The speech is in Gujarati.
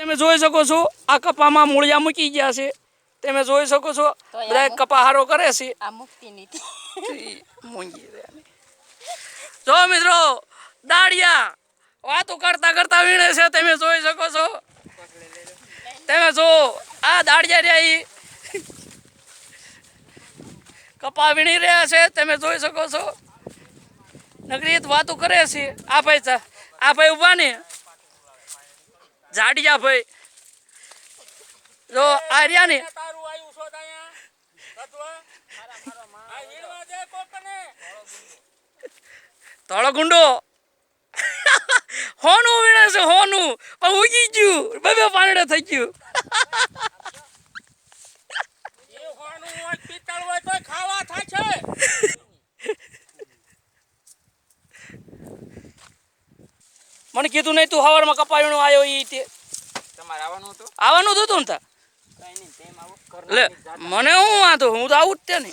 તમે જોઈ શકો છો આ કપામાં મૂળિયા મૂકી ગયા છે. તમે જોઈ શકો છો બધા અમુક- કપા હારો કરે છે. આ મુક્તિ નીતિ. જો મિત્રો દાડિયા વાતો કરતા કરતા વીણે છે તમે જોઈ શકો છો. તમે જો આ દાડિયા રહ્યા કપા વીણી રહ્યા છે તમે જોઈ શકો છો. નગરીત વાતો કરે છે. આ ભાઈ આ ભાઈ ઊભા ને. જાડિયા ભાઈ. જો આ રહ્યા ને. તળો ગુંડો. હોનું વીણે છે હોનું. ઉગી ગયું. બે બે પાંદડે થઈ ગયું. મને કીધું નહીં તું હવારમાં કપાવીનો આવ્યો ઈ તે. તમારે આવવાનું હતું? આવવાનું જ હતું ને તા કઈ નહીં આવો. લે મને હું વાંધો હું તો આવું જ તે ને.